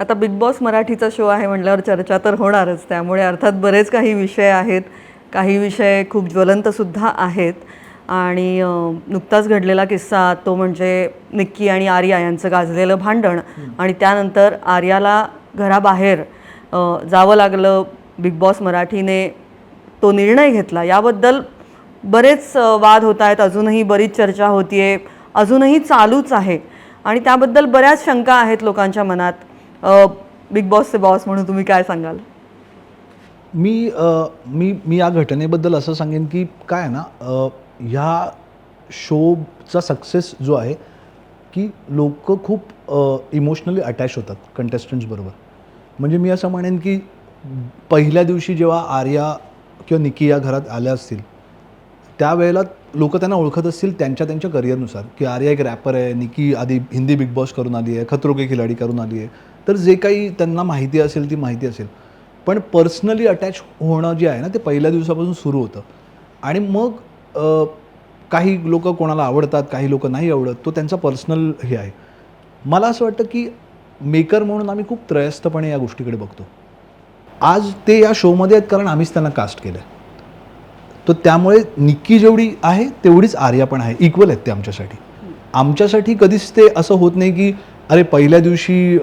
आता big boss मराठीचा show आहे म्हटल्यावर चर्चा तर होणारच. त्यामुळे अर्थात बरेच काही विषय आहेत. काही विषय खूप ज्वलंतसुद्धा आहेत. आणि नुकताच घडलेला किस्सा तो म्हणजे निक्की आणि आर्या यांचं गाजलेलं भांडण. आणि त्यानंतर आर्याला घराबाहेर जावं लागलं. बिग बॉस मराठीने तो निर्णय घेतला. याबद्दल बरेच वाद होत आहेत. अजूनही बरीच चर्चा होतीये. अजूनही चालूच आहे. आणि त्याबद्दल बऱ्याच शंका आहेत लोकांच्या मनात. बिग बॉसचे बॉस म्हणून तुम्ही काय सांगाल? मी अ, मी मी या घटनेबद्दल असं सांगेन की काय आहे ना अ, ह्या शोचा सक्सेस जो आहे की लोक खूप इमोशनली अटॅच होतात कंटेस्टंट्सबरोबर म्हणजे मी असं म्हणेन की पहिल्या दिवशी जेव्हा आर्या किंवा निकी या घरात आल्या असतील त्यावेळेला लोक त्यांना ओळखत असतील त्यांच्या त्यांच्या करिअरनुसार की आर्या एक रॅपर आहे निकी आधी हिंदी बिग बॉस करून आली आहे खतरो के खिलाडी करून आली आहे. तर जे काही त्यांना माहिती असेल ती माहिती असेल. पण पर्सनली अटॅच होणं जे आहे ना ते पहिल्या दिवसापासून सुरू होतं. आणि मग काही लोक कोणाला आवडतात काही लोक नाही आवडत तो त्यांचा पर्सनल हे आहे. मला असं वाटतं की मेकर म्हणून आम्ही खूप त्रयस्थपणे या गोष्टीकडे बघतो. आज ते या शोमध्ये आहेत कारण आम्हीच त्यांना कास्ट केलं आहे तर त्यामुळे निक्की जेवढी आहे तेवढीच आर्या पण आहे. इक्वल आहेत ते आमच्यासाठी. आमच्यासाठी कधीच ते असं होत नाही की अरे पहिल्या दिवशी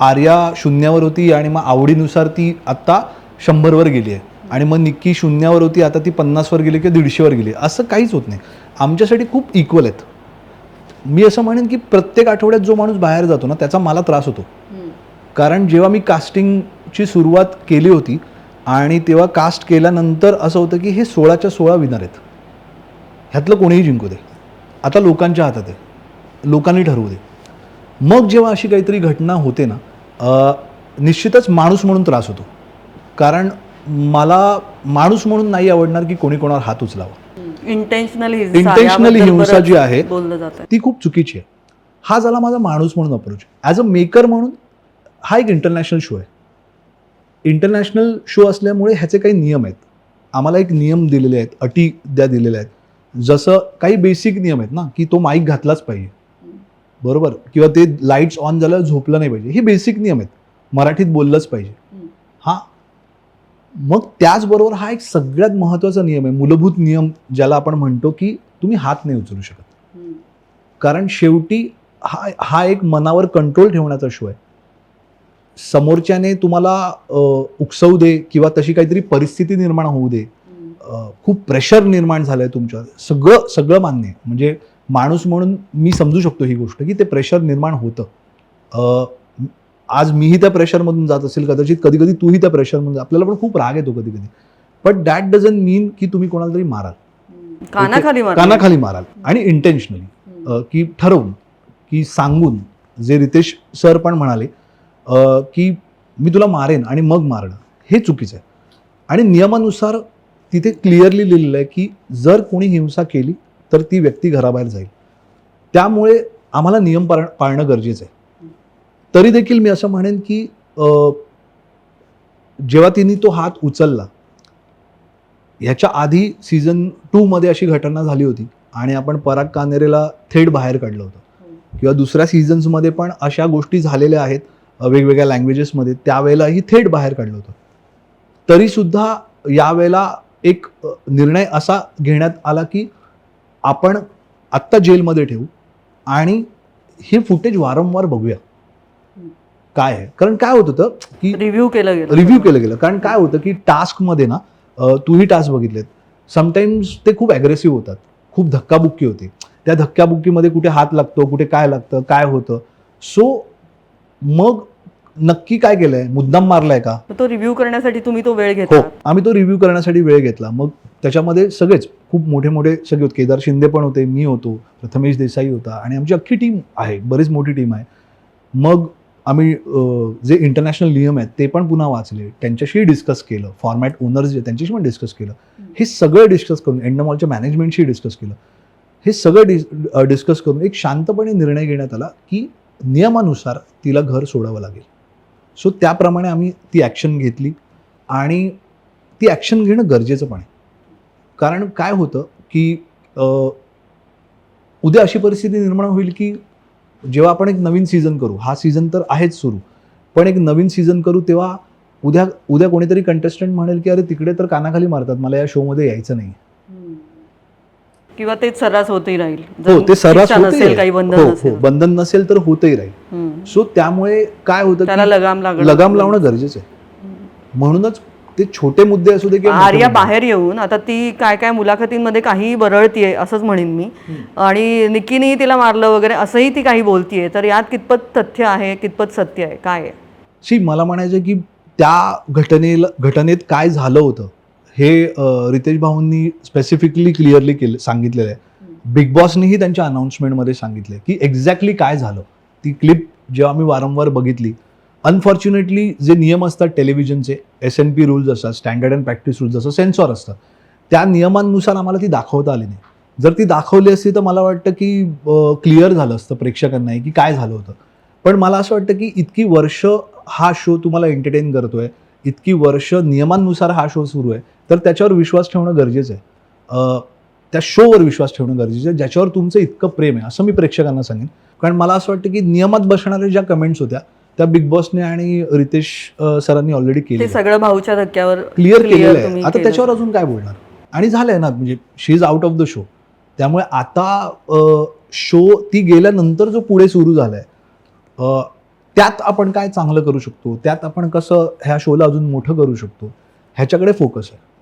आर्या शून्यावर होती आणि मग आवडीनुसार ती आत्ता शंभरवर गेली आहे. आणि मग निक्की शून्यावर होती आता ती पन्नासवर गेली किंवा दीडशेवर गेली. असं काहीच होत नाही. आमच्यासाठी खूप इक्वल आहेत. मी असं म्हणेन की प्रत्येक आठवड्यात जो माणूस बाहेर जातो ना त्याचा मला त्रास होतो. कारण जेव्हा मी कास्टिंगची सुरुवात केली होती आणि तेव्हा कास्ट केल्यानंतर असं होतं की हे सोळाच्या सोळा विनर आहेत. ह्यातलं कोणीही जिंकू दे. आता लोकांच्या हातात आहे. लोकांनी ठरवू दे. मग जेव्हा अशी काहीतरी घटना होते ना निश्चितच माणूस म्हणून त्रास होतो. कारण मला माणूस म्हणून नाही आवडणार की कोणी कोणावर हात उचलावा. इंटेन्शनल Intentionally हिंसा जी आहे, बोललं जात. ती खूप चुकीची आहे. हा झाला माझा माणूस म्हणून अप्रोच ॲज अ मेकर म्हणून हा एक इंटरनॅशनल शो आहे. इंटरनॅशनल शो असल्यामुळे ह्याचे काही नियम आहेत. आम्हाला एक नियम दिलेले आहेत अटी द्या दिलेल्या आहेत. जसं काही बेसिक नियम आहेत ना की तो माईक घातलाच पाहिजे. बरोबर? किंवा ते लाईट्स ऑन झाल्यावर झोपलं नाही पाहिजे. हे बेसिक नियम आहेत. मराठीत बोललंच पाहिजे. हा. मग त्याचबरोबर हा एक सगळ्यात महत्त्वाचा नियम आहे मूलभूत नियम ज्याला आपण म्हणतो की तुम्ही हात नाही उचलू शकत. कारण शेवटी हा हा एक मनावर कंट्रोल ठेवण्याचा शो आहे. समोरच्याने तुम्हाला उकसवू दे किंवा तशी काहीतरी परिस्थिती निर्माण होऊ दे. खूप प्रेशर निर्माण झालंय तुमच्यावर सगळं सगळं मान्य आहे. म्हणजे माणूस म्हणून मी समजू शकतो ही गोष्ट की ते प्रेशर निर्माण होतं. आज मीही त्या प्रेशरमधून जात असेल कदाचित कधी कधी तूही त्या प्रेशरमधून आपल्याला पण खूप राग येतो कधी कधी बट दॅट डझन मीन की तुम्ही कोणाला तरी माराल. कानाखाली मारलं. कानाखाली माराल. आणि इंटेन्शनली की ठरवून की सांगून जे रितेश सर पण म्हणाले की मी तुला मारेन आणि मग मारणं हे चुकीचं आहे. आणि नियमानुसार तिथे क्लिअरली लिहिलेलं आहे की जर कोणी हिंसा केली तर ती व्यक्ती घराबाहेर जाईल. त्यामुळे आम्हाला नियम पाळ पाळणं गरजेचं आहे. तरी देखील मी असं म्हणेन की जेव्हा तिने तो हात उचलला ह्याच्या आधी सीझन टूमध्ये अशी घटना झाली होती आणि आपण पराग कानेरेला थेट बाहेर काढलं होतं. किंवा दुसऱ्या सीझन्समध्ये पण अशा गोष्टी झालेल्या आहेत वेगवेगळ्या लँग्वेजेसमध्ये त्यावेळेलाही थेट बाहेर काढलं होतं. तरीसुद्धा यावेळेला एक निर्णय असा घेण्यात आला की आपण आत्ता जेलमध्ये ठेवू आणि हे फुटेज वारंवार बघूया. काय आहे? कारण काय होत होतं की रिव्ह्यू केलं गेलं रिव्ह्यू केलं गेलं. कारण काय होतं की टास्कमध्ये ना तूही टास्क बघितलेत. समटाईम्स ते खूप ॲग्रेसिव्ह होतात. खूप धक्काबुक्की होते. त्या धक्काबुक्कीमध्ये कुठे हात लागतो कुठे काय लागतं काय होतं. सो मग नक्की काय केलंय? मुद्दाम मारलाय का? तो रिव्ह्यू करण्यासाठी तुम्ही तो वेळ हो घेतला आम्ही तो रिव्ह्यू करण्यासाठी वेळ घेतला. मग त्याच्यामध्ये सगळेच खूप मोठे मोठे सगळे होते. केदार शिंदे पण होते मी होतो प्रथमेश देसाई होता आणि आमची अख्खी टीम आहे बरीच मोठी टीम आहे. मग आम्ही अ, जे इंटरनॅशनल नियम आहेत ते पण पुन्हा वाचले. त्यांच्याशी डिस्कस केलं. फॉर्मॅट ओनर्स जे त्यांच्याशी पण डिस्कस केलं. हे सगळं डिस्कस करून एंडमॉलच्या मॅनेजमेंटशी डिस्कस केलं. हे सगळं डिस डिस्कस करून एक शांतपणे निर्णय घेण्यात आला की नियमानुसार तिला घर सोडावं लागेल. सो त्याप्रमाणे आम्ही ती ॲक्शन घेतली. आणि ती ॲक्शन घेणं गरजेचं पण आहे. कारण काय होतं की उद्या अशी परिस्थिती निर्माण होईल की जेव्हा आपण एक नवीन सीझन करू हा सीझन तर आहेच सुरू. पण एक नवीन सीझन करू तेव्हा उद्या उद्या कोणीतरी कंटेस्टंट म्हणेल की अरे तिकडे तर कानाखाली मारतात मला या शोमध्ये यायचं नाही किंवा ते सर्रास होतही राहील. हो ते सर्रास नसेल काही. बंधन हो, हो, बंधन नसेल तर होतही राहील. सो त्यामुळे काय होतं त्याला की लगाम लागणं लगाम लावणं गरजेचं आहे. म्हणूनच ते छोटे मुद्दे असू दे मोठे आर्या. बाहेर येऊन आता ती काय काय मुलाखतींमध्ये काही बरळतीये असंच म्हणेन मी. आणि निकीनेही तिला मारलं वगैरे असंही ती काही बोलतीये. तर यात कितपत तथ्य आहे कितपत सत्य आहे काय आहे? शी मला म्हणायचं की त्या घटनेला घटनेत काय झालं होतं? हे रितेश भाऊंनी स्पेसिफिकली क्लिअरली केलं सांगितलेलं आहे. बिग बॉसनीही त्यांच्या अनाऊन्समेंटमध्ये सांगितलं की एक्झॅक्टली काय झालं. ती क्लिप जेव्हा मी वारंवार बघितली अनफॉर्च्युनेटली जे नियम असतात टेलिव्हिजनचे एस एन पी रूल्स असतात स्टँडर्ड अँड प्रॅक्टिस रूल्स जसं सेन्सॉर असतं त्या नियमांनुसार आम्हाला ती दाखवता आली नाही. जर ती दाखवली असती तर मला वाटतं की क्लिअर झालं असतं प्रेक्षकांनाही की काय झालं होतं. पण मला असं वाटतं की इतकी वर्ष हा शो तुम्हाला एंटरटेन करतोय इतकी वर्ष नियमांनुसार हा शो सुरू आहे तर त्याच्यावर विश्वास ठेवणं गरजेचं आहे. त्या शोवर विश्वास ठेवणं गरजेचं आहे ज्याच्यावर तुमचं इतकं प्रेम आहे असं मी प्रेक्षकांना सांगेन. कारण मला असं वाटतं की नियमात बसणाऱ्या ज्या कमेंट्स होत्या त्या बिग बॉसने आणि रितेश सरांनी ऑलरेडी केले सगळं भाऊच्या धक्क्यावर क्लिअर केलेलं आहे. आता. त्याच्यावर अजून काय बोलणार? आणि झालंय ना म्हणजे she is out of the show त्यामुळे आता शो ती गेल्यानंतर जो पुढे सुरू झालाय त्यात आपण काय चांगलं करू शकतो? त्यात आपण कसं ह्या शोला अजून मोठं करू शकतो? ह्याच्याकडे फोकस आहे.